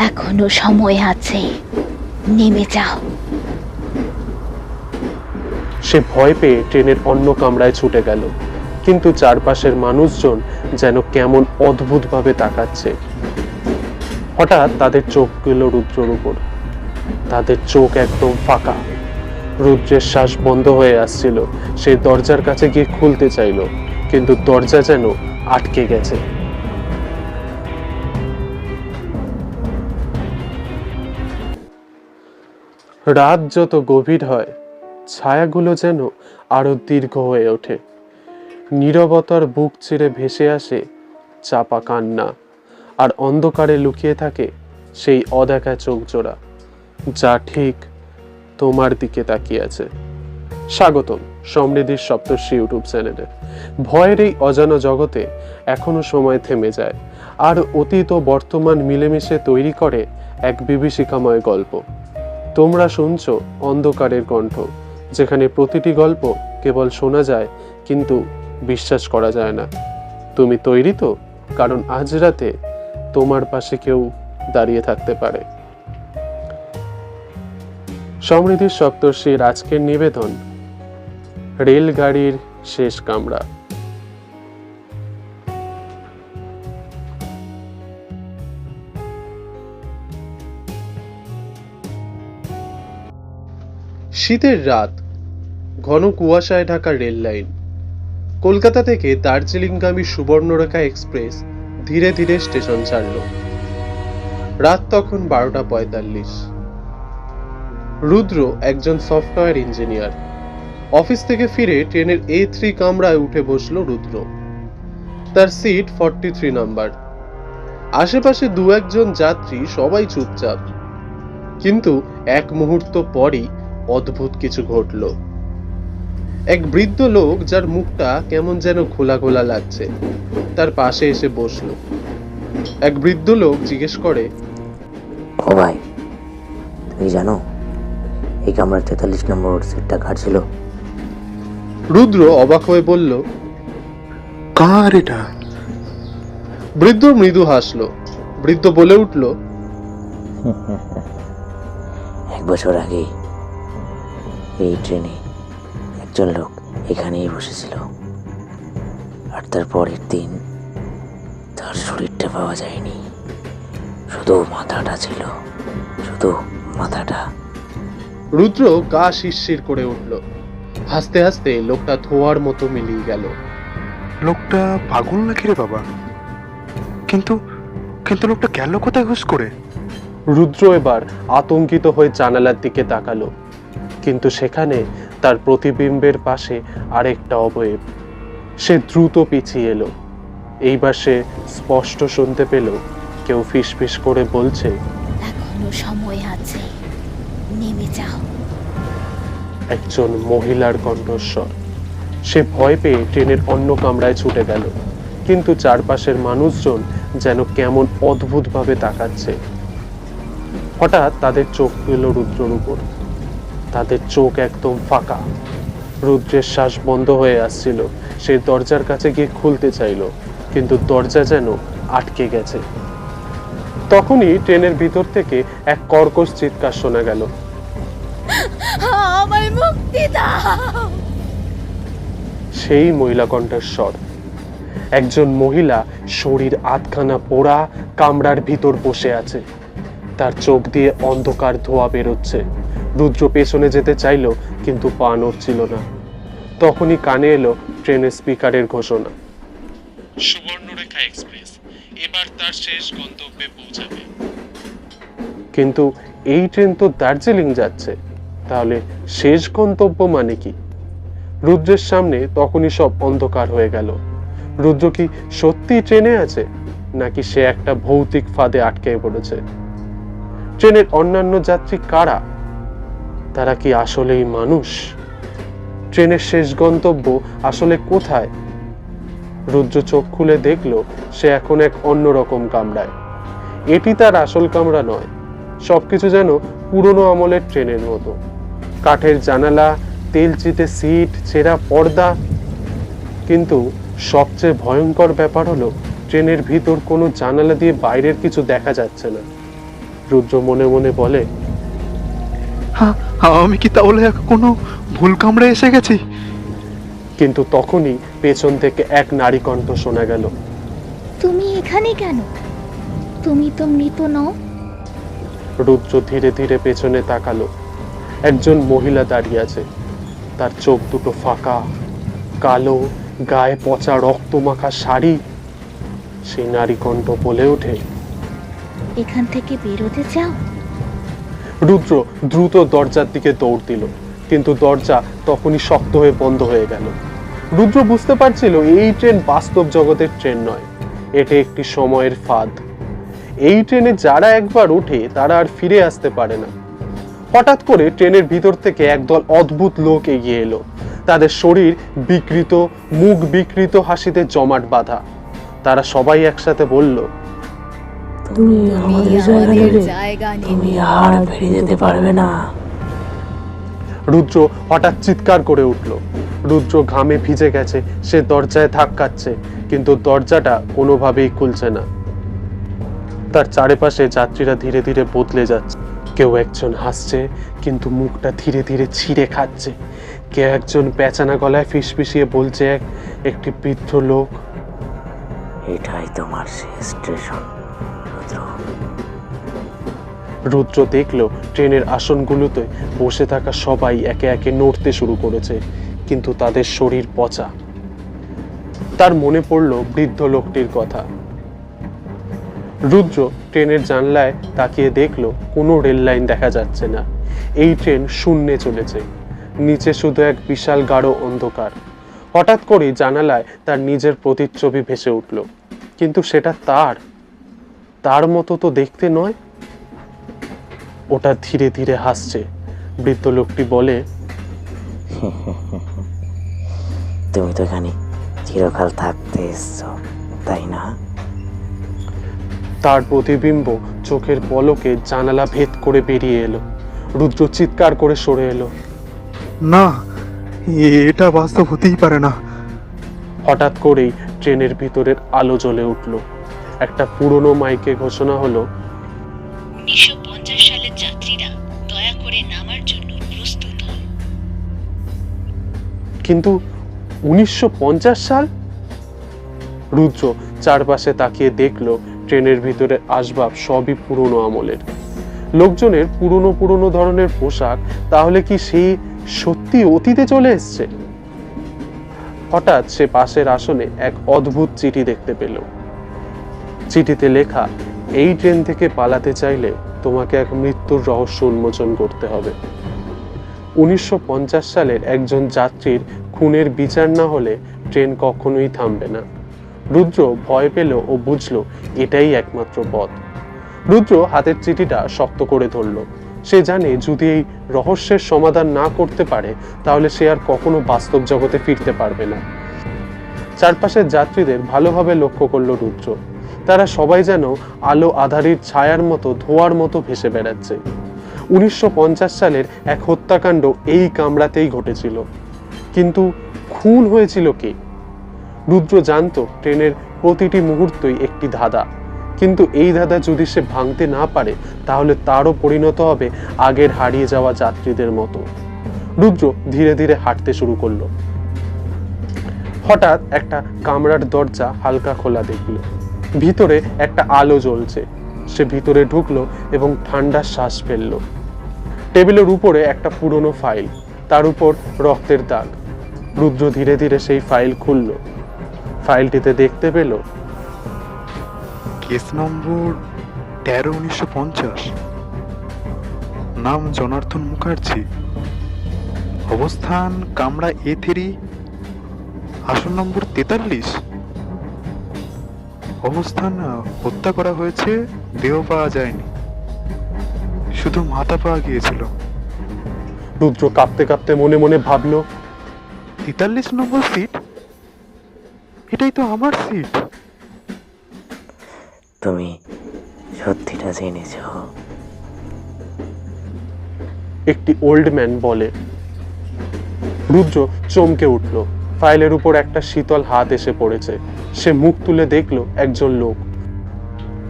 এখনও সময় আছে। নেমে যাও। সে ভয় পেয়ে ট্রেনের অন্য কামরায় ছুটে গেল। কিন্তু চারপাশের মানুষজন যেন কেমন অদ্ভুতভাবে তাকাচ্ছে। হঠাৎ তাদের চোখ গেল রুদ্রর উপর। তাদের চোখ একদম ফাঁকা। রুদ্রের শ্বাস বন্ধ হয়ে আসছিল। সে দরজার কাছে গিয়ে খুলতে চাইলো, কিন্তু দরজা যেন আটকে গেছে। রাত যত গভীর হয়, ছায়াগুলো যেন আরও দীর্ঘ হয়ে ওঠে। নীরবতার বুক চিরে ভেসে আসে চাপা কান্না, আর অন্ধকারে লুকিয়ে থাকে সেই অদেখা চোখ জোড়া যা ঠিক তোমার দিকে তাকিয়ে আছে। স্বাগতম সমৃদ্ধির সপ্তর্ষি ইউটিউব চ্যানেলে। ভয়ের এই অজানা জগতে এখনও সময় থেমে যায়, আর অতীত ও বর্তমান মিলেমিশে তৈরি করে এক বিভীষিকাময় গল্প। তোমরা শুনছো অন্ধকারের কণ্ঠ, যেখানে প্রতিটি গল্প কেবল শোনা যায়, কিন্তু বিশ্বাস করা যায় না। তুমি তৈরি তো, কারণ আজ রাতে তোমার পাশে কেউ দাঁড়িয়ে থাকতে পারে। সমৃদ্ধির সপ্তর্ষির আজকের নিবেদন, রেলগাড়ির শেষ কামরা। শীতের রাত, ঘন কুয়াশায় ঢাকা রেল লাইন। কলকাতা থেকে দার্জিলিংগামী সুবর্ণরেখা এক্সপ্রেস ধীরে ধীরে স্টেশন ছাড়ল। রাত তখন বারোটা পঁয়তাল্লিশ। রুদ্র একজন সফটওয়্যার ইঞ্জিনিয়ার। অফিস থেকে ফিরে ট্রেনের এ থ্রি কামরায় উঠে বসল রুদ্র। তার সিট ফর্টি থ্রি নাম্বার। আশেপাশে দু একজন যাত্রী সবাই চুপচাপ। কিন্তু এক মুহূর্ত পরই অদ্ভুত কিছু ঘটল। এক বৃদ্ধ লোক যার মুখটা কেমন যেন খোলা খোলা লাগছে তার পাশে এসে বসল। এক বৃদ্ধ লোক জিজ্ঞেস করে ও ভাই তুমি জানো এই কামরার তেতাল্লিশ নম্বর সিটটা কার ছিল? রুদ্র অবাক হয়ে বলল কার এটা? বৃদ্ধ মৃদু হাসলো। বৃদ্ধ বলে উঠল এক বছর আগে এই ট্রেনে একজন লোক এখানেই বসেছিল। আর তার পরের দিন তার শরীরটা পাওয়া যায়নি। শুধু মাথাটা ছিল শুধু মাথাটা। রুদ্র গা শিরশির করে উঠল। হাসতে হাসতে লোকটা ধোয়ার মতো মিলিয়ে গেল। লোকটা পাগল নাকি রে বাবা? কিন্তু কিন্তু লোকটা গেল কোথায় হুস করে? রুদ্র এবার আতঙ্কিত হয়ে জানালার দিকে তাকালো। কিন্তু সেখানে তার প্রতিবিম্বের পাশে আরেকটা অবয়ব। সে দ্রুত পিছিয়ে এলো। এইবার সে স্পষ্ট শুনতে পেল কেউ ফিসফিস করে বলছে এখনও সময় আছে নেমে যাও। একজন মহিলার কণ্ঠস্বর। সে ভয় পেয়ে ট্রেনের অন্য কামরায় ছুটে গেল কিন্তু চারপাশের মানুষজন যেন কেমন অদ্ভুতভাবে তাকাচ্ছে। হঠাৎ তাদের চোখ পেল রুদ্রর উপর। তাদের চোখ একদম ফাঁকা। রুদ্রের শ্বাস বন্ধ হয়ে আসছিল। সে দরজার কাছে গিয়ে খুলতে চাইলো কিন্তু দরজা যেন আটকে গেছে। তখনই ট্রেনের ভিতর থেকে এক কর্কশ চিৎকার শোনা গেল। আমায় মুক্তি দাও। সেই মহিলা কণ্ঠস্বর একজন মহিলা শরীর আধখানা পোড়া কামরার ভিতর বসে আছে। তার চোখ দিয়ে অন্ধকার ধোয়া বেরোচ্ছে। রুদ্র পেছনে যেতে চাইলো কিন্তু পা নড়ছিল না। তখনই কানে এলো ট্রেনের স্পিকারের ঘোষণা। সুবর্ণরেখা এক্সপ্রেস এবার তার শেষ গন্তব্যে পৌঁছাবে। কিন্তু এই ট্রেন তো দার্জিলিং যাচ্ছে তাহলে শেষ গন্তব্য মানে কি? রুদ্রের সামনে তখনই সব অন্ধকার হয়ে গেল। রুদ্র কি সত্যি ট্রেনে আছে নাকি সে একটা ভৌতিক ফাঁদে আটকে পড়েছে? ট্রেনের অন্যান্য যাত্রী কারা? তারা কি আসলেই মানুষ? ট্রেনের শেষ গন্তব্য আসলে কোথায়? রুদ্র চোখ খুলে দেখল, সে এখন এক অন্যরকম কামরায়। এটি তার আসল কামরা নয়, সবকিছু যেন পুরনো আমলের ট্রেনের মতো। কাঠের জানালা তেলচিতে সিট, ছেঁড়া পর্দা। কিন্তু সবচেয়ে ভয়ঙ্কর ব্যাপার হলো, ট্রেনের ভিতর কোনো জানালা দিয়ে বাইরের কিছু দেখা যাচ্ছে না। রুদ্র মনে মনে বলে হ্যাঁ আমি কি তাহলে কোনো ভুল কামড়ে এসে গেছি? কিন্তু তখনই পেছন থেকে এক নারী কণ্ঠ শোনা গেল। তুমি এখানে কেন? তুমি তো মৃত নও। রুদ্র ধীরে ধীরে পেছনে তাকালো। একজন মহিলা দাঁড়িয়ে আছে। তার চোখ দুটো ফাঁকা কালো গায়ে পচা রক্ত মাখা শাড়ি। সেই নারী কণ্ঠ বলে ওঠে এখান থেকে বেরোতে চাও? রুদ্র দ্রুত দরজার দিকে দৌড় দিল, কিন্তু দরজা তখনই শক্ত হয়ে বন্ধ হয়ে গেল। রুদ্র বুঝতে পারছিল এই ট্রেন বাস্তব জগতের ট্রেন নয়, এটি একটি সময়ের ফাঁদ। এই ট্রেনে যারা একবার ওঠে, তারা আর ফিরে আসতে পারে না। হঠাৎ করে ট্রেনের ভিতর থেকে একদল অদ্ভুত লোক এগিয়ে এলো। তাদের শরীর বিকৃত, মুখ বিকৃত, হাসিতে জমাট বাঁধা। তারা সবাই একসাথে বলল তুমি আমাদের জায়গা নেবে তুমি আর বেরিয়ে যেতে পারবে না। রুদ্র হঠাৎ চিৎকার করে উঠল। রুদ্র ঘামে ভিজে গেছে সে দরজায় ধাক্কাচ্ছে কিন্তু দরজাটা কোনোভাবেই খুলছে না। তার চারিপাশে যাত্রীরা ধীরে ধীরে বদলে যাচ্ছে। কেউ একজন হাসছে কিন্তু মুখটা ধীরে ধীরে ছিঁড়ে খাচ্ছে। কেউ একজন পেঁচানা গলায় ফিসফিসিয়ে বলছে এক একটি বৃদ্ধ লোক। এটাই তোমার শেষ স্টেশন। রুদ্র দেখল ট্রেনের আসনগুলোতে বসে থাকা সবাই একে একে নড়তে শুরু করেছে, কিন্তু তাদের শরীর পচা। তার মনে পড়ল বৃদ্ধ লোকটির কথা। রুদ্র ট্রেনের জানলায় তাকিয়ে দেখল কোনো রেল লাইন দেখা যাচ্ছে না। এই ট্রেন শূন্যে চলেছে। নিচে শুধু এক বিশাল গাঢ় অন্ধকার। হঠাৎ করেই জানালায় তার নিজের প্রতিচ্ছবি ভেসে উঠল। কিন্তু সেটা তার। তার মতো তো দেখতে নয়। ওটা ধীরে ধীরে হাসছে। বৃদ্ধ লোকটি বলে তুমি তো এখানে চিরকাল থাকতে এসছো তাই না? তার প্রতিবিম্ব চোখের পলকে জানালা ভেদ করে বেরিয়ে এলো। রুদ্র চিৎকার করে সরে এলো। না এটা বাস্তব হতেই পারে না। হঠাৎ করেই ট্রেনের ভিতরের আলো জ্বলে উঠল। একটা পুরনো মাইকে ঘোষণা হলো কিন্তু উনিশশো সাল রুদ্র চারপাশে তাকিয়ে দেখল ট্রেনের ভিতরে আসবাব সবই পুরনো আমলের। লোকজনের পুরনো পুরনো ধরনের পোশাক, তাহলে কি সেই সত্যি অতীতে চলে এসছে? হঠাৎ সে পাশের আসনে এক অদ্ভুত চিঠি দেখতে পেল। চিঠিতে লেখা, এই ট্রেন থেকে পালাতে চাইলে তোমাকে এক মৃত্যুর রহস্য উন্মোচন করতে হবে। উনিশশো পঞ্চাশ সালের একজন যাত্রীর খুনের বিচার না হলে ট্রেন কখনোই থামবে না। রুদ্র ভয় পেল ও বুঝল এটাই একমাত্র পথ। রুদ্র হাতের চিঠিটা শক্ত করে ধরল। সে জানে যদি এই রহস্যের সমাধান না করতে পারে, তাহলে সে আর কখনো বাস্তব জগতে ফিরতে পারবে না। চারপাশের যাত্রীদের ভালোভাবে লক্ষ্য করল রুদ্র। তারা সবাই যেন আলো আধারির ছায়ার মতো ধোয়ার মতো ভেসে বেড়াচ্ছে। উনিশশো পঞ্চাশ সালের এক হত্যাকাণ্ড এই কামরাতেই ঘটেছিল। কিন্তু খুন হয়েছিল কে? রুদ্র জানতো ট্রেনের প্রতিটি মুহূর্তই একটি ধাঁধা। কিন্তু এই ধাঁধা যদি সে ভাঙতে না পারে, তাহলে তারও পরিণত হবে আগের হারিয়ে যাওয়া যাত্রীদের মতো। রুদ্র ধীরে ধীরে হাঁটতে শুরু করল। হঠাৎ একটা কামরার দরজা হালকা খোলা দেখল। ভিতরে একটা আলো জ্বলছে। সে ভিতরে ঢুকলো এবং ঠান্ডা শ্বাস ফেলল। টেবিলের উপরে একটা পুরনো ফাইল, তার উপর রক্তের দাগ। রুদ্র ধীরে ধীরে সেই ফাইল খুলল। ফাইলটিতে দেখতে পেল, কেস নম্বর তেরো উনিশশো পঞ্চাশ। নাম জনার্দন মুখার্জি। অবস্থান কামরা এ থ্রি, আসন নম্বর তেতাল্লিশ। অবস্থান হত্যা করা হয়েছে, দেহ পাওয়া যায়নি। শুধু মাথা পাওয়া গিয়েছিল। রুদ্র কাঁপতে কাঁপতে মনে মনে ভাবলো তেতাল্লিশ নম্বর সিট এটাই তো আমার সিট তুমি সত্যিটা জেনেছ। একটি ওল্ড ম্যান বলে। রুদ্র চমকে উঠল। ফাইলের উপর একটা শীতল হাত এসে পড়েছে। সে মুখ তুলে দেখল একজন লোক।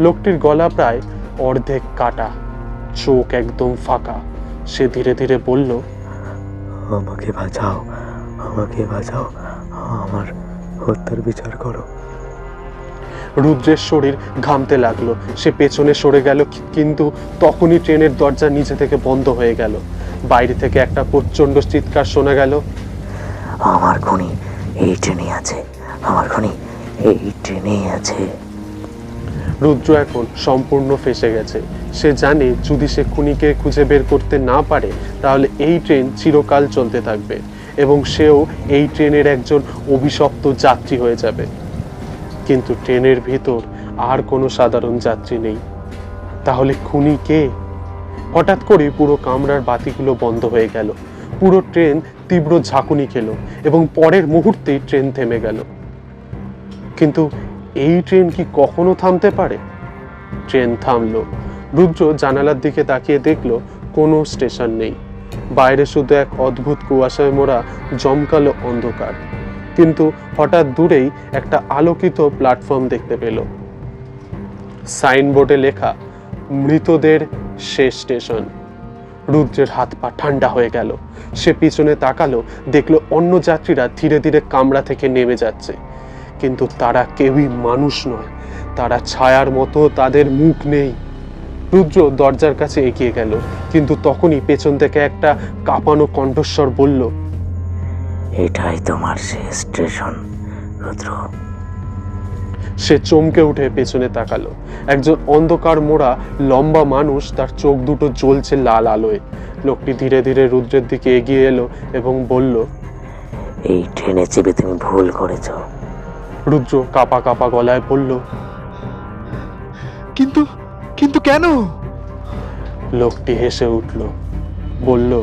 লোকটির গলা প্রায় অর্ধেক কাটা। চোখ একদম ফাঁকা। সে ধীরে ধীরে বলল আমাকে বাঁচাও আমাকে বাঁচাও আমার হত্যার বিচার করো। রুদ্রের শরীর ঘামতে লাগল। সে পেছনে সরে গেল কিন্তু তখনই ট্রেনের দরজা নিচে থেকে বন্ধ হয়ে গেল। বাইরে থেকে একটা প্রচণ্ড চিৎকার শোনা গেল আমার খুনি এই ট্রেনে আছে আমার খুনি এই ট্রেনেই আছে। রুদ্র এখন সম্পূর্ণ ফেসে গেছে। সে জানে যদি সে খুনিকে খুঁজে বের করতে না পারে, তাহলে এই ট্রেন চিরকাল চলতে থাকবে এবং সেও এই ট্রেনের একজন অভিশপ্ত যাত্রী হয়ে যাবে। কিন্তু ট্রেনের ভিতর আর কোনো সাধারণ যাত্রী নেই। তাহলে খুনি কে? হঠাৎ করে পুরো কামরার বাতিগুলো বন্ধ হয়ে গেল। পুরো ট্রেন তীব্র ঝাঁকুনি খেল এবং পরের মুহূর্তেই ট্রেন থেমে গেল। কিন্তু এই ট্রেন কি কখনো থামতে পারে? ট্রেন থামলো। রুদ্র জানালার দিকে তাকিয়ে দেখল, কোনো স্টেশন নেই। বাইরে শুধু এক অদ্ভুত কুয়াশায় মোড়া জমকালো অন্ধকার। কিন্তু হঠাৎ দূরেই একটা আলোকিত প্ল্যাটফর্ম দেখতে পেল। সাইনবোর্ডে লেখা, মৃতদের শেষ স্টেশন। রুদ্রের হাত পা ঠান্ডা হয়ে গেল। সে পিছনে তাকালো, দেখল অন্য যাত্রীরা ধীরে ধীরে কামরা থেকে নেমে যাচ্ছে। কিন্তু তারা কেউই মানুষ নয়। তারা ছায়ার মতো তাদের মুখ নেই। রুদ্র দরজার কাছে এগিয়ে গেল কিন্তু তখনই পেছন থেকে একটা কাঁপানো কণ্ঠস্বর বলল এটাই তোমার শেষ স্টেশন রুদ্র। সে চমকে উঠে পেছনে তাকালো। একজন অন্ধকার মোড়া লম্বা মানুষ তার চোখ দুটো জ্বলছে লাল আলোয়। লোকটি ধীরে ধীরে রুদ্রের দিকে এগিয়ে এলো এবং বলল এই ট্রেনে চেপে তুমি ভুল করেছ। রুদ্র কাপা কাপা গলায় বলল কিন্তু কিন্তু কেন? লোকটি হেসে উঠল বলল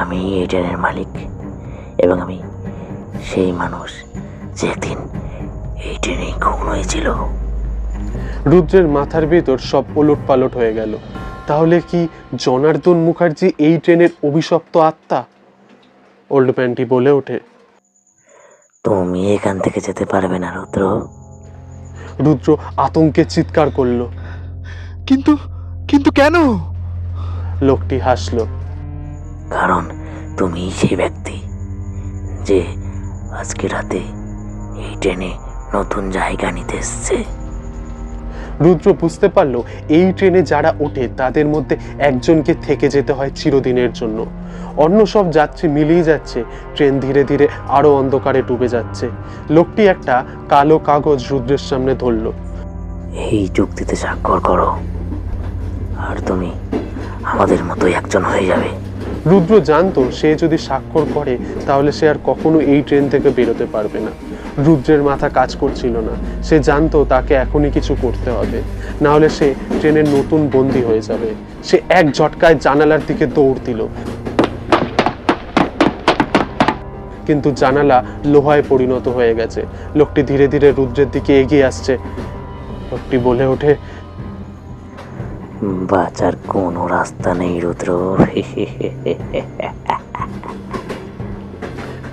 আমি এই ট্রেনের মালিক এবং আমি সেই মানুষ যে একদিন এই ট্রেনে খুন হয়েছিল। রুদ্রের মাথার ভেতর সব ওলট পালট হয়ে গেল। তাহলে কি জনার্দন মুখার্জি এই ট্রেনের অভিশপ্ত আত্মা? ওল্ড ম্যানটি বলে ওঠে। তুমি এখান থেকে যেতে পারবে না রুদ্র। রুদ্র আতঙ্কে চিৎকার করল। কিন্তু কিন্তু কেন? লোকটি হাসলো। কারণ তুমি সেই ব্যক্তি যে আজকে রাতে এই ট্রেনে নতুন জায়গা নিতে এসছে। রুদ্র বুঝতে পারল এই ট্রেনে যারা ওঠে তাদের মধ্যে একজনকে থেকে যেতে হয় চিরদিনের জন্য। অন্য সব যাত্রী মিলিয়ে যাচ্ছে ট্রেন ধীরে ধীরে আরও অন্ধকারে ডুবে যাচ্ছে। লোকটি একটা কালো কাগজ রুদ্রের সামনে ধরলো। এই চুক্তিতে স্বাক্ষর করো। আর তুমি আমাদের মতোই একজন হয়ে যাবে। রুদ্র জানতো সে যদি স্বাক্ষর করে তাহলে সে আর কখনো এই ট্রেন থেকে বেরোতে পারবে না। রুদ্রের মাথা কাজ করছিল না। সে জানতো তাকে এখনই কিছু করতে হবে। না হলে সে ট্রেনের নতুন বন্দি হয়ে যাবে। সে এক ঝটকায় জানালার দিকে দৌড় দিল। কিন্তু জানালা লোহায় পরিণত হয়ে গেছে। লোকটি ধীরে ধীরে রুদ্রের দিকে এগিয়ে আসছে। লোকটি বলে ওঠে, বাঁচার কোনো রাস্তা নেই রুদ্র।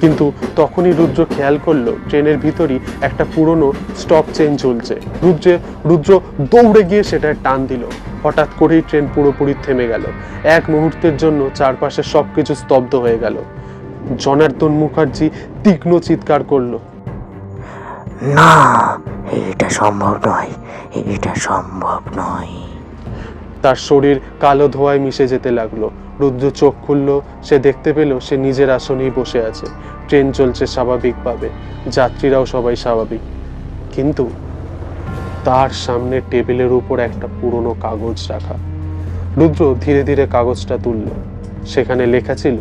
কিন্তু তখনই রুদ্র খেয়াল করল ট্রেনের ভিতরই একটা পুরনো স্টপ চেন চলছে। রুদ্রে রুদ্র দৌড়ে গিয়ে সেটা টান দিল। হঠাৎ করেই ট্রেন পুরোপুরি থেমে গেল। এক মুহূর্তের জন্য চারপাশে সবকিছু স্তব্ধ হয়ে গেল। জনার্দন মুখার্জি তীক্ষ্ণ চিৎকার করল না এটা সম্ভব নয় এটা সম্ভব নয়। তার শরীর কালো ধোঁয়ায় মিশে যেতে লাগল। রুদ্র চোখ খুলল সে দেখতে পেল সে নিজের আসনেই বসে আছে। ট্রেন চলছে স্বাভাবিকভাবে যাত্রীরাও সবাই স্বাভাবিক। কিন্তু তার সামনে টেবিলের উপর একটা পুরনো কাগজ রাখা। রুদ্র ধীরে ধীরে কাগজটা তুলল। সেখানে লেখা ছিল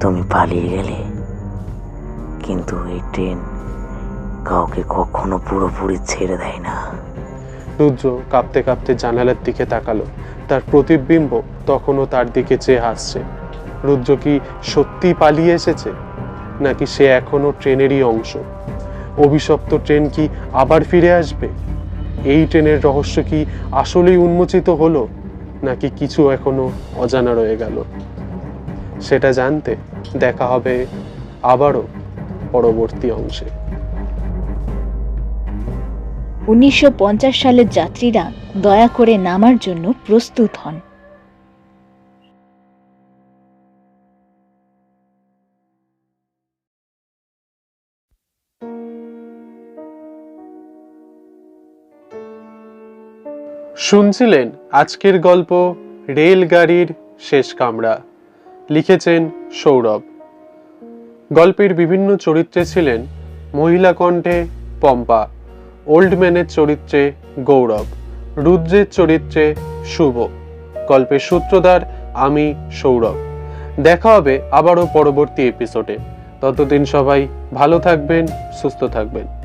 তুমি পালিয়ে গেলে কিন্তু এই ট্রেন কাউকে কখনো পুরোপুরি ছেড়ে দেয় না। রুদ্র কাঁপতে কাঁপতে জানালার দিকে তাকালো। তার প্রতিবিম্ব তখনও তার দিকে চেয়ে হাসছে। রুদ্র কি সত্যি পালিয়ে এসেছে? নাকি সে এখনও ট্রেনেরই অংশ? অভিশপ্ত ট্রেন কি আবার ফিরে আসবে? এই ট্রেনের রহস্য কি আসলেই উন্মোচিত হলো? নাকি কিছু এখনও অজানা রয়ে গেল? সেটা জানতে দেখা হবে আবারও পরবর্তী অংশে। উনিশশো পঞ্চাশ সালের যাত্রীরা দয়া করে নামার জন্য প্রস্তুত হন। শুনছিলেন আজকের গল্প রেলগাড়ির শেষ কামরা। লিখেছেন সৌরভ। গল্পের বিভিন্ন চরিত্রে ছিলেন মহিলা কণ্ঠে পম্পা। ওল্ড ম্যানের চরিত্রে গৌরব, রুদ্রের চরিত্রে শুভ, গল্পের সূত্রধার আমি সৌরভ। দেখা হবে আবারও পরবর্তী এপিসোডে ততদিন সবাই ভালো থাকবেন, সুস্থ থাকবেন।